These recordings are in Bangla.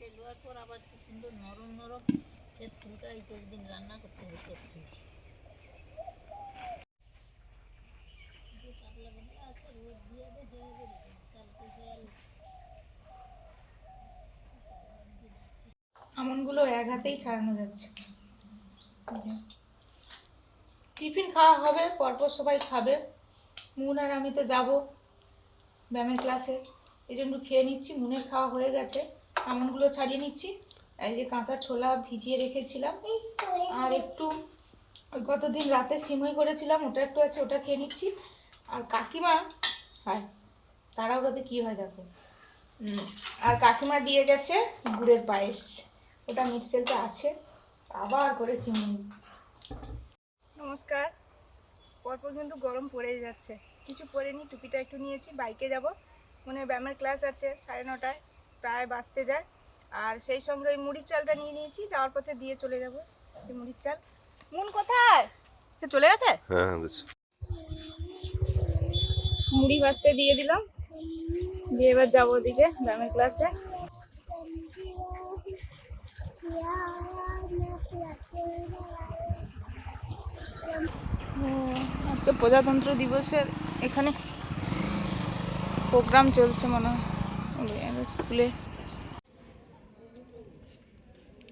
দেওয়ার পর আবার কি সুন্দর নরম নরম সে ফুলটা একদিন রান্না করতে হচ্ছে আমনগুলো এক হাতেই ছাড়ানো যাচ্ছে। টিফিন খাওয়া হবে, পরপর সবাই খাবে। মুন আর আমি তো যাব ব্যায়ামের ক্লাসে এই জন্য খেয়ে নিচ্ছি, মুনের খাওয়া হয়ে গেছে। আমনগুলো ছাড়িয়ে নিচ্ছি। এই যে কাঁচা ছোলা ভিজিয়ে রেখেছিলাম। আর একটু ওই কতদিন রাতে সিমই করেছিলাম, ওটা একটু আছে, ওটা খেয়ে নিচ্ছি। আর কাকিমা হ্যাঁ তাড়াহুড়োতে কী হয় দেখো। আর কাকিমা দিয়ে গেছে গুড়ের পায়েস। ওটা মিক্সেলটা আছে, আবার করে চিমনি নমস্কার। পরপর কিন্তু গরম পড়েই যাচ্ছে। কিছু পরে নি, টুপিটা একটু নিয়েছি, বাইকে যাব। মনে হয় ব্যায়ামের ক্লাস আছে, সাড়ে নটায়। প্রায় বাঁচতে যায়। আর সেই সঙ্গে ওই মুড়ির চালটা নিয়ে নিয়েছি যাওয়ার পথে দিয়ে চলে যাব। মুড়ির চাল। মন কোথায়? সে চলে গেছে? হ্যাঁ হ্যাঁ মুড়ি ভাজতে দিয়ে দিলাম। দিয়ে এবার যাব ওদিকে ব্যায়ামের ক্লাসে। আজকে প্রজাতন্ত্র দিবসের এখানে প্রোগ্রাম চলছে মনে হয়। স্কুলে,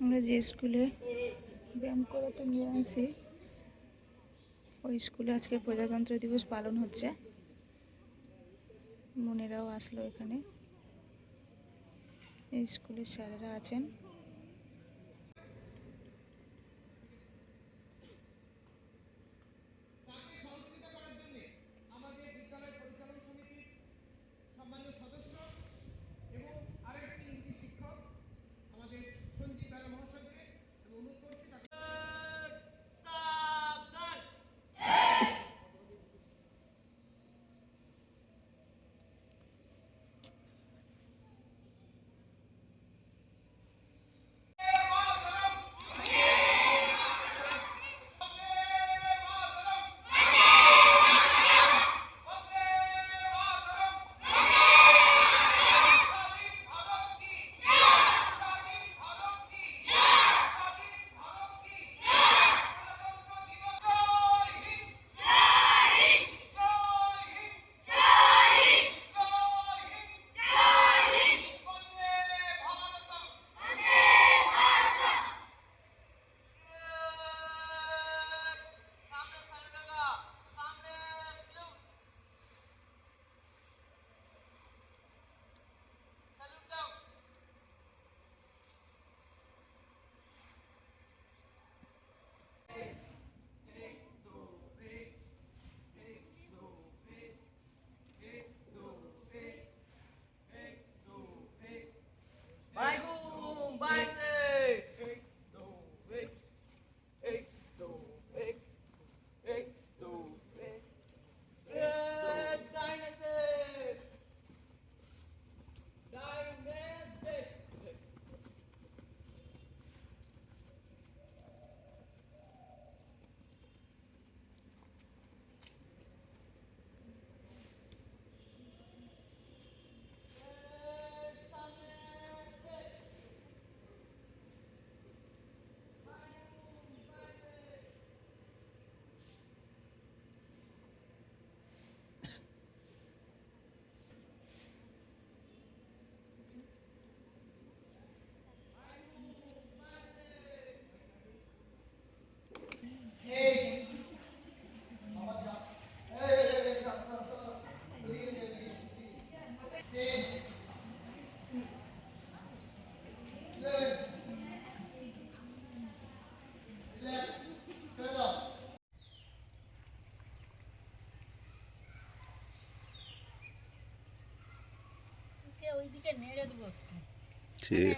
আমরা যে স্কুলে ব্যায়াম করাতে নিয়ে আসি, ওই স্কুলে আজকে প্রজাতন্ত্র দিবস পালন হচ্ছে। মনেরাও আসলো এখানে। এই স্কুলের স্যারেরা আছেন। কে নেড়ে দেবো একটু। ঠিক।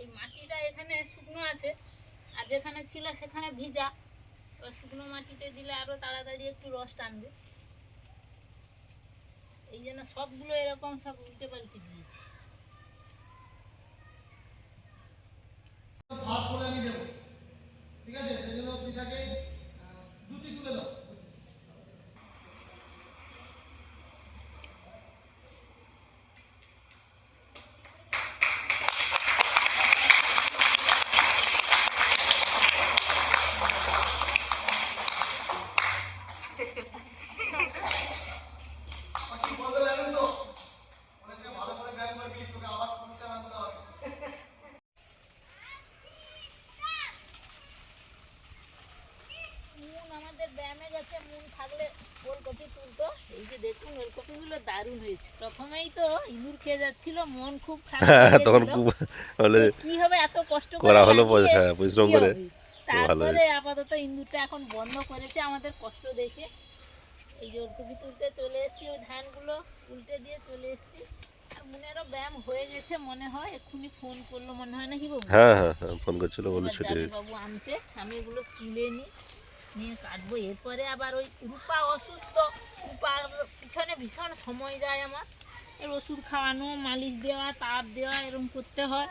এই মাটিটা এখানে শুকনো আছে আর যেখানে ছিল সেখানে ভিজা। এবার শুকনো মাটিতে দিলে আরও তাড়াতাড়ি একটু রস টানবে। এই জন্য সবগুলো এরকম সব উল্টে পাল্টে দিয়েছি। ভাত করে আমি দেবো। ঠিক আছে? সেজন্য পিঠাকে জুতি তুলে দাও আমাদের ব্যায়ামে গেছে মন থাকলে ওলকপি তুলতো। এই যে দেখুন ওলকপিগুলো দারুণ হয়েছে। প্রথমেই তো ইঁদুর খেয়ে যাচ্ছিল মন খুব খারাপ হ্যাঁ তখন খুব হলে কি হবে এত কষ্ট করা হলো হ্যাঁ পরিশ্রম করে তারপরে আপাতত ইন্দুরটা এখন বন্ধ করেছে আমাদের কষ্ট দেখে। এই যে ওলকপি তুলতে চলে এসেছি ওই ধানগুলো উল্টে দিয়ে চলে এসেছি। মনেরও ব্যায়াম হয়ে গেছে মনে হয় এক্ষুনি ফোন করল মনে হয় নাকি বাবু? হ্যাঁ হ্যাঁ হ্যাঁ ফোন করছিল বলে ছুটি বাবু আনতে আমি এগুলো তুলে নিই। নিয়ে কাটবো। এরপরে আবার ওই রূপা অসুস্থ। রূপার পিছনে ভীষণ সময় যায় আমার। এর ওষুধ খাওয়ানো মালিশ দেওয়া তাপ দেওয়া এরকম করতে হয়।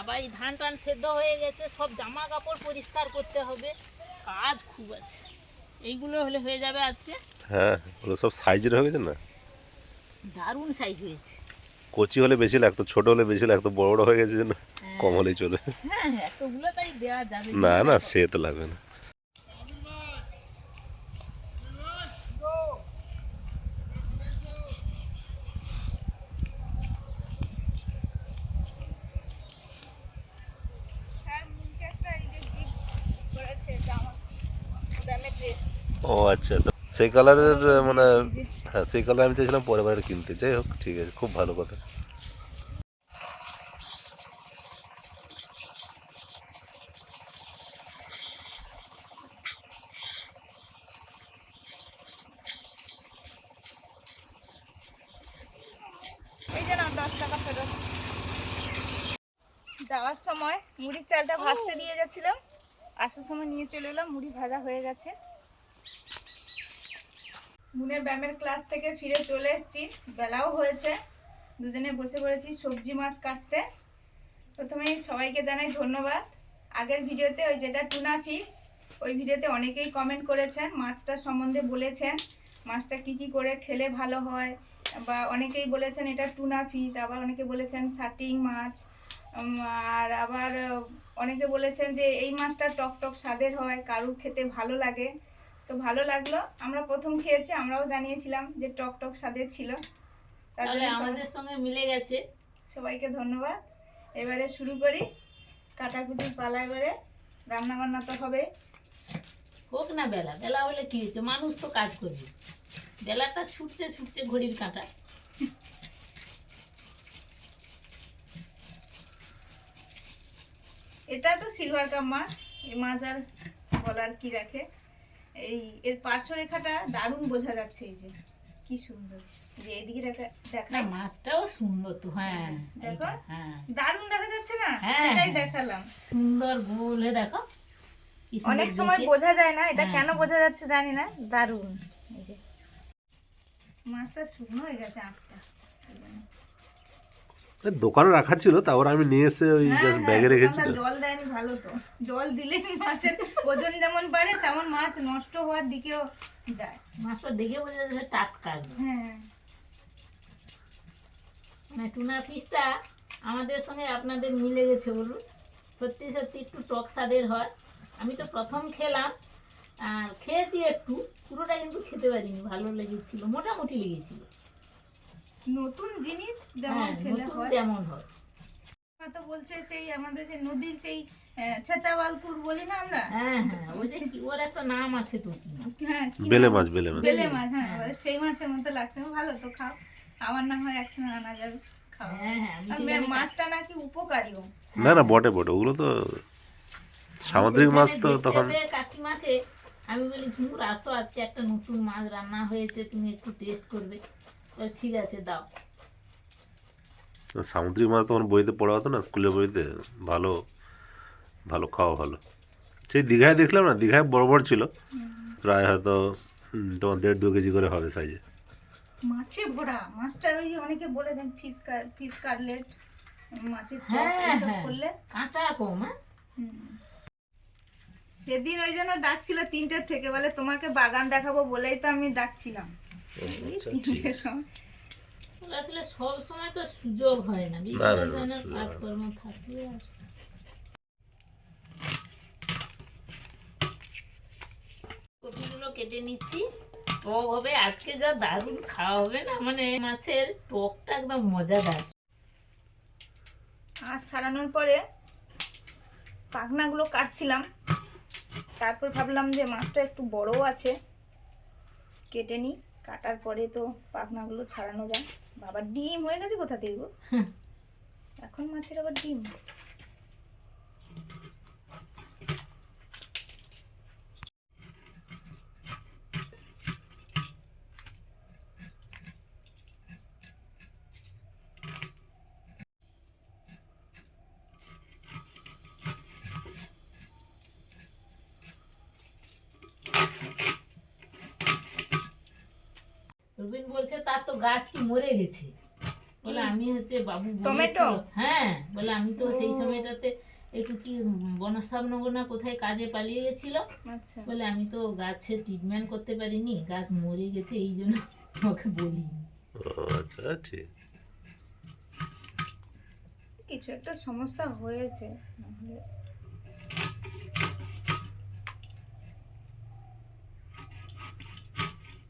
আবার এই ধান টান সেদ্ধ হয়ে গেছে সব জামা কাপড় পরিষ্কার করতে হবে। কাজ খুব আছে। এইগুলো হলে হয়ে যাবে আজকে। হ্যাঁ ওগুলো সব সাইজের হয়ে গেছে না? দারুণ সাইজ হয়েছে। কচি হলে বেশি লাগতো ছোট হলে বেশি লাগতো বড় বড় হয়ে গেছে জন্য হ্যাঁ। কম হলেই চলে। হ্যাঁ এতগুলো তাই দেওয়া যাবে। না না সে তো লাগবে না স্যার মুখে একটা এই যে gift করেছে জামা ব্যায়ামের ড্রেস ও আচ্ছা। তো সেই কালারের মানে হ্যাঁ সেই কালার আমি চাইছিলাম পরের বার কিনতে। যাই হোক ঠিক আছে খুব ভালো কথা। এই যে না দশ টাকা ফেরত। যাওয়ার সময় মুড়ির চালটা ভাজতে দিয়ে গেছিলাম। আসার সময় নিয়ে চলে এলাম মুড়ি ভাজা হয়ে গেছে। মুনের ব্যায়ামের ক্লাস থেকে ফিরে চলে এসেছি। বেলাও হয়েছে। দুজনে বসে পড়েছি সবজি মাছ কাটতে। প্রথমেই সবাইকে জানাই ধন্যবাদ। আগের ভিডিওতে ওই যেটা টুনা ফিশ ওই ভিডিওতে অনেকেই কমেন্ট করেছেন, মাছটা সম্বন্ধে বলেছেন, মাছটা কি কি করে খেলে ভালো হয়, বা অনেকেই বলেছেন এটা টুনা ফিশ আবার অনেকে বলেছেন সাটিং মাছ আর আবার অনেকে বলেছেন যে এই মাছটা টক টক স্বাদের হয়, কারুর খেতে ভালো লাগে। তো ভালো লাগল। আমরা প্রথম খেয়েছি আমরাও জানিয়েছিলাম যে টক টক স্বাদের ছিল। তাহলে আমাদের সঙ্গে মিলে গেছে। সবাইকে ধন্যবাদ। এবারে শুরু করি কাটাকুটির পালা এবারে রান্না বান্না তো হবে। হোক না বেলা বেলা হলে কি হয়েছে? মানুষ তো কাজ করবে। বেলাটা ছুটছে ছুটছে ঘড়ির কাঁটা। এটা তো সিলভার কাপ মাছ এই মাছ আর বলার কি রাখে? এই এর পার্শ্বরেখাটা দারুণ বোঝা যাচ্ছে এই যে। কি সুন্দর। যে এইদিকে দেখা না মাছটাও সুন্দর তো হ্যাঁ দেখো। হ্যাঁ। দারুণ দেখা যাচ্ছে না? হ্যাঁ, সেটাই হ্যাঁ। দেখালাম। সুন্দর গোল হয়ে দেখো। অনেক সময় বোঝা যায় না এটা কেন। বোঝা যাচ্ছে জানি না দারুণ। এই যে। মাছটা শুকনো হয়ে গেছে আঁচটা। দোকানে রাখা ছিল তারপর আমি নিয়ে এসে ওই জাস্ট ব্যাগে রেখেছি জল দেয়নি ভালো তো। জল দিলে মাছের ওজন যেমন বাড়ে তেমন মাছ নষ্ট হওয়ার দিকেও যায়। মাছটা দেখে বোঝা যাচ্ছে টাটকা হ্যাঁ। মানে টুনা ফিশটা আমাদের সঙ্গে আপনাদের মিলে গেছে বলুন। সত্যি সত্যি একটু টক স্বাদের হয়। আমি তো প্রথম খেলাম। আর খেয়েছি একটু পুরোটা কিন্তু খেতে পারিনি ভালো লেগেছিল মোটামুটি লেগেছিল। নতুন জিনিস যেমন হ্যাঁ খেলে হয়। যেমন হয়। তো বলছে সেই আমাদের সেই নদীর সেই বলি না আমরা? হ্যাঁ হ্যাঁ ওই যে কি ওর একটা নাম আছে তো। হ্যাঁ বেলে মাছ বেলে মাছ। বেলে মাছ হ্যাঁ সেই মাছের মতো লাগছে। ভালো তো খাও। আমার না হয় একসঙ্গে আনা যাবে খাও। হ্যাঁ হ্যাঁ মাছটা নাকি উপকারীও না না বটে বটে ওগুলো তো সামুদ্রিক মাছ তো তখন পেয়ে আমি বলি ঝুমুর আসো আজকে একটা নতুন মাছ রান্না হয়েছে তুমি একটু টেস্ট করবে। ঠিক আছে দাও। সামুদ্রিক মাছ তখন বইতে পড়া হতো না স্কুলের বইতে। ভালো ভালো খাওয়া ভালো। সেই দীঘায় দেখলাম না দীঘায় বড় বড় ছিল। প্রায় হয়তো তোমার দেড় দু কেজি করে হবে সাইজে মাছে ভরা। মাছটা ওই যে অনেকে বলেছেন ফিশ ফিশ কাটলেট মাছের চপ হ্যাঁ, হ্যাঁ। করলে। কাঁটা কম হ্যাঁ? সেদিন ওই জন্য ডাকছিল তিনটের থেকে বলে তোমাকে বাগান দেখাবো বলেই তো আমি ডাকছিলাম। আচ্ছা, আসলে সব সময় তো সুযোগ হয় না না। কাজকর্ম থাকে কপিগুলো কেটে নিচ্ছি। টক হবে আজকে যা দারুণ খাওয়া হবে না মানে মাছের টকটা একদম মজাদার। আর সারানোর পরে পাখনাগুলো কাটছিলাম। তারপর ভাবলাম যে মাছটা একটু বড়ও আছে কেটে নিই। কাটার পরে তো পাখনাগুলো ছাড়ানো যায়। বাবার ডিম হয়ে গেছে কোথা থেকে গো? এখন মাছের আবার ডিম। রবিন বলছে তার তো গাছ কি মরে গেছে? বলে আমি হচ্ছে বাবু টমেটো? হ্যাঁ বলে আমি তো সেই সময়টাতে একটু কি বনস্থাপনগর না কোথায় কাজে পালিয়ে গেছিল আচ্ছা। বলে আমি তো গাছে ট্রিটমেন্ট করতে পারিনি গাছ মরে গেছে এই জন্য ওকে বলিনি। ও আচ্ছা ঠিক কিছু একটা সমস্যা হয়েছে নাহলে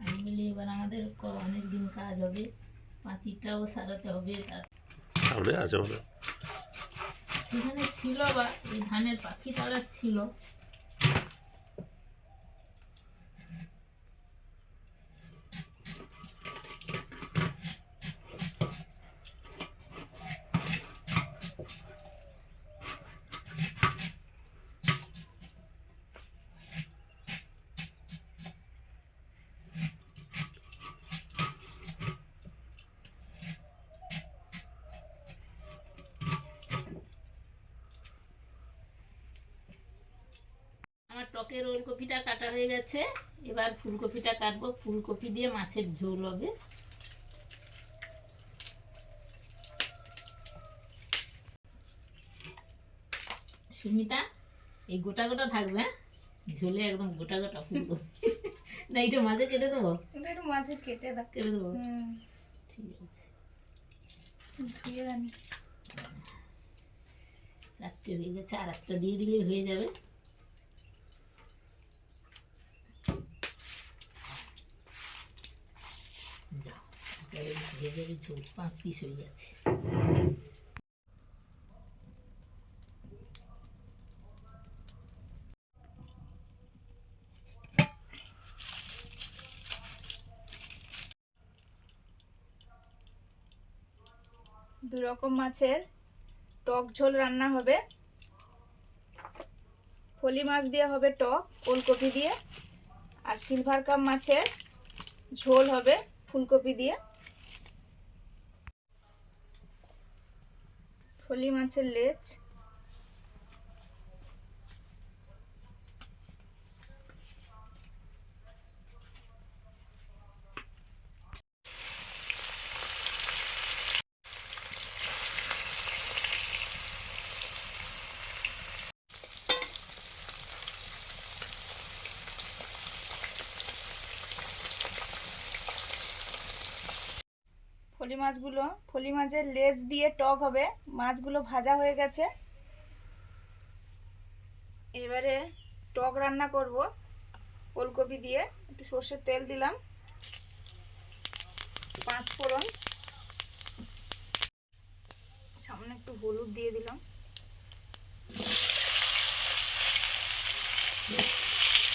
আমি বলি এবার আমাদের অনেক দিন কাজ হবে পাঁচিরটাও সারাতে হবে তার আছে এখানে ছিল বা ধানের পাখি তারা ছিল। টকের ওলকপিটা কাটা হয়ে গেছে। এবার ফুলকপিটা কাটবো। ফুলকপি দিয়ে মাছের ঝোল হবে। সুমিতা এই গোটা গোটা থাকবে হ্যাঁ? ঝোলে একদম গোটা গোটা ফুলকপি। না এটা মাঝে কেটে দেবো? এটা একটু মাঝে কেটে দাও। কেটে দেবো? ঠিক আছে। চারটে হয়ে গেছে আর একটা দিয়ে দিলেই হয়ে যাবে। একেবারে ভেজে ঝোল পাঁচ পিস হয়ে গেছে দু রকম মাছের টক ঝোল রান্না হবে। ফলি মাছ দিয়ে হবে টক, ওলকপি দিয়ে। আর সিলভার কাপ মাছের ঝোল হবে ফুলকপি দিয়ে। ফলি মাছের লেজ। ফলি মাছগুলো ফলি মাছের লেজ দিয়ে টক হবে, মাছগুলো ভাজা হয়ে গেছে। এবারে টক রান্না করব, ওলকপি দিয়ে, একটু সর্ষের তেল দিলাম, পাঁচ ফোড়ন। সামনে একটু হলুদ দিয়ে দিলাম।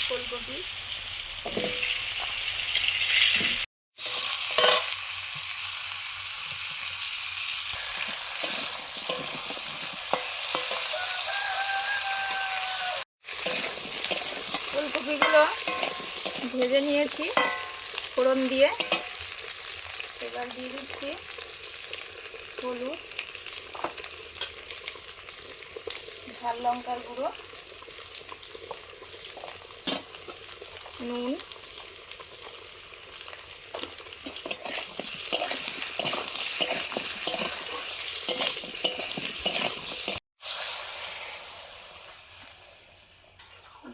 ফুলকপি ফুলকপিগুলো ভেজে নিয়েছি ফোড়ন দিয়ে। এবার দিয়ে দিচ্ছি হলুদ ঝাল লঙ্কার গুঁড়ো নুন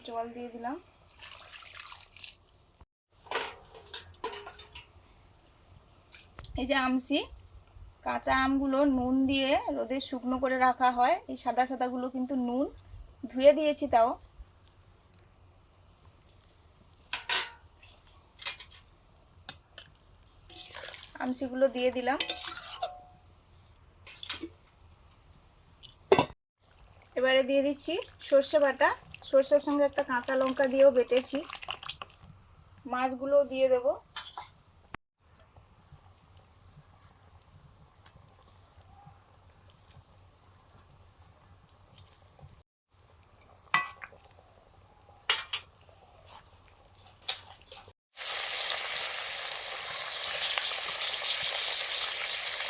জল দিয়ে দিলাম এই যে আমসি কাঁচা আমগুলো নুন দিয়ে রোদে শুকনো করে রাখা হয়। এই সাদা সাদাগুলো কিন্তু নুন। ধুয়ে দিয়েছি তাও। আমসিগুলো দিয়ে দিলাম। এবারে দিয়ে দিচ্ছি সর্ষে বাটা। সর্ষের সঙ্গে একটা কাঁচা লঙ্কা দিয়েও বেটেছি। মাছগুলোও দিয়ে দেব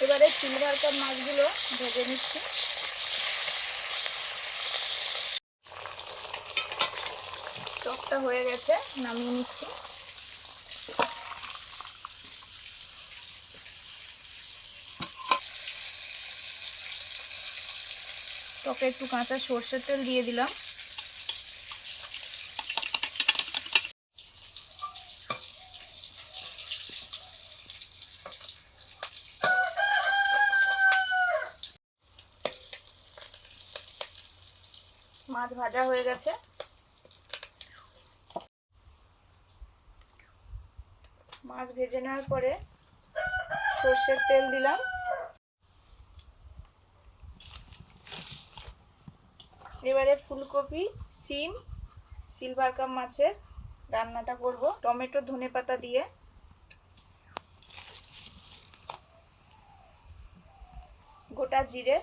এবারে সিলভার কাপ মাছগুলো ভেজে নিচ্ছি টকটা হয়ে গেছে, নামিয়ে নিচ্ছি। টকে একটু কাঁচা সর্ষের তেল দিয়ে দিলাম। মাছ ভাজা হয়ে গেছে। মাছ ভেজে নেওয়ার পরে সর্ষের তেল দিলাম। এবারে ফুলকপি, সিম, সিলভার কাপ মাছের রান্নাটা করব। টমেটো ধনেপাতা দিয়ে। গোটা জিরে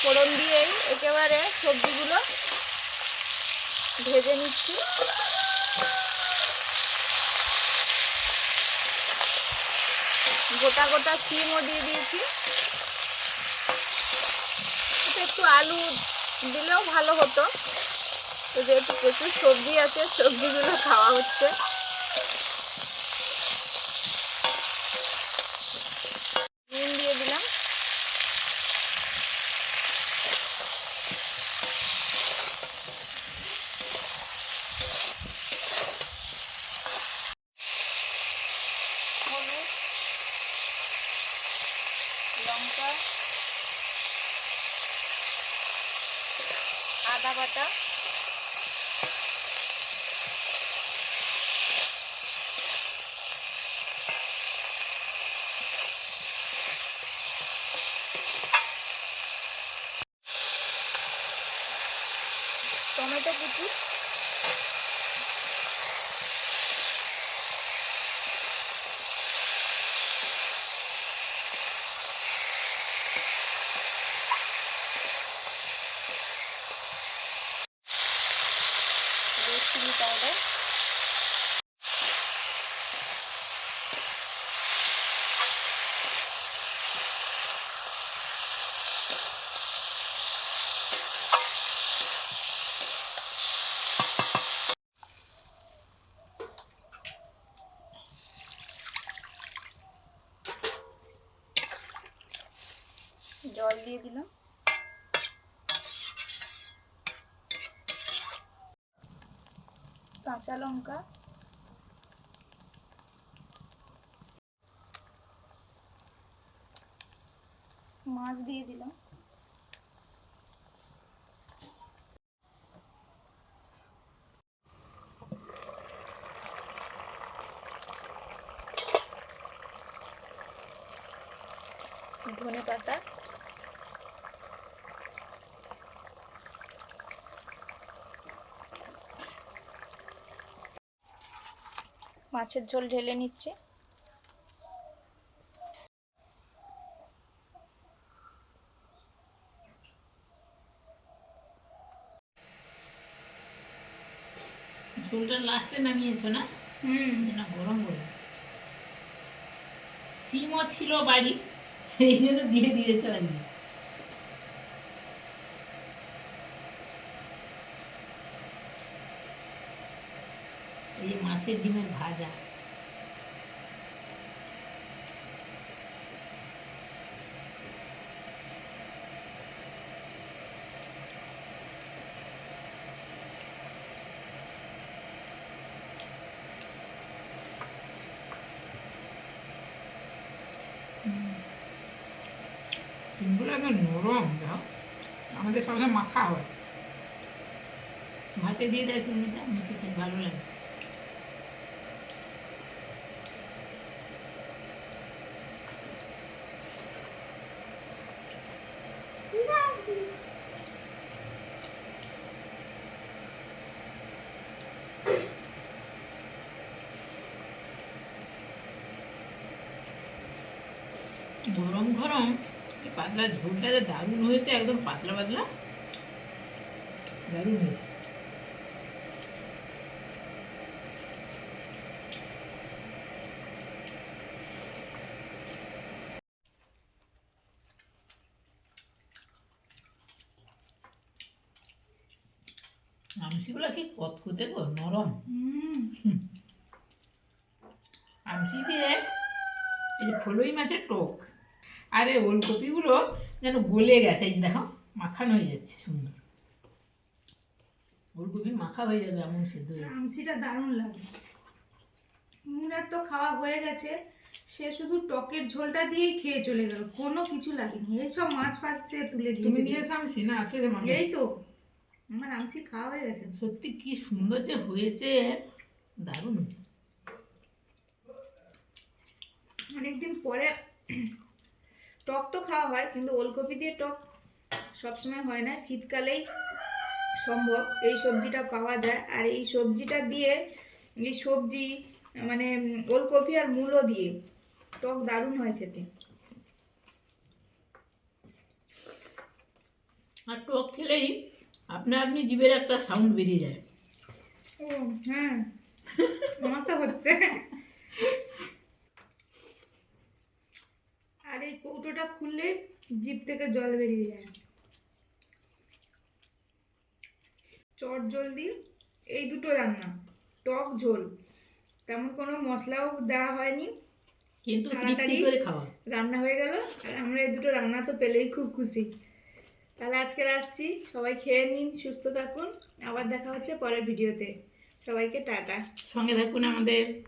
ফোড়ন দিয়েই একেবারে সবজিগুলো ভেজে নিচ্ছি। গোটা গোটা সিমও দিয়ে দিয়েছি। একটু আলু দিলেও ভালো হতো। তো যেহেতু প্রচুর সবজি আছে, সবজিগুলো খাওয়া হচ্ছে নুন দিয়ে দিলাম হলুদ লঙ্কা আদা বাটা টমেটো কুচি রেড চিলি পাউডার জল দিয়ে দিলাম কাঁচা লঙ্কা মাছ দিয়ে দিলাম ধনে পাতা মাছের ঝোল ঢেলে নিচ্ছে। ঝোলটা লাস্টে নামিয়েছো না? হুম। যেন গরম গরম। সিমও ছিল বাড়ি এই জন্য দিয়ে দিয়েছে মাছের ডিমের ভাজা। নরম আমাদের সবসময় মাখা হয়। ভাতে দিয়ে দেয় খেতে ভালো লাগে। গরম গরম এই পাতলা ঝোলটা যে দারুণ হয়েছে একদম পাতলা পাতলা। দারুণ হয়েছে। আমসিগুলো কি কতকতে গো নরম? হুম। আমসি দিয়ে এই ফলই মাছের টক। আরে ওলকপিগুলো যেন গলে গেছে এই যে দেখো মাখানো হয়ে যাচ্ছে সুন্দর। ওলকপি মাখা হয়ে যাবে এমন সিদ্ধ হয়ে আমসিটা দারুণ লাগে। মুনার তো খাওয়া হয়ে গেছে সে শুধু টকের ঝোলটা দিয়েই খেয়ে চলে গেল কোনো কিছু লাগেনি। এইসব মাছ ফাছ সে তুলে তুমি দিয়েছ আমসি না আছে যে মামি এই তো আমার আমসি খাওয়া হয়ে গেছে। সত্যি কি সুন্দর যে হয়েছে দারুণ। অনেকদিন পরে টক তো খাওয়া হয় কিন্তু ওলকপি দিয়ে টক সবসময় হয় না। শীতকালেই সম্ভব এই সবজিটা পাওয়া যায়। আর এই সবজিটা দিয়ে এই সবজি মানে ওলকপি আর মূলো দিয়ে টক দারুণ হয় খেতে। আর টক খেলেই আপনা আপনি জীবের একটা সাউন্ড বেরিয়ে যায়। ও হ্যাঁ। আমার তো হচ্ছে আর এই কৌটোটা খুললে জিভ থেকে জল বেরিয়ে যায়। চট জলদি এই দুটো রান্না টক ঝোল। তেমন কোনো মশলাও দেওয়া হয়নি। কিন্তু তাড়াতাড়ি- করে খাওয়া। রান্না হয়ে গেল আর আমরা এই দুটো রান্না তো পেলেই খুব খুশি। তাহলে আজকে আসছি সবাই খেয়ে নিন সুস্থ থাকুন। আবার দেখা হচ্ছে পরের ভিডিওতে। সবাইকে টাটা। সঙ্গে থাকুন আমাদের।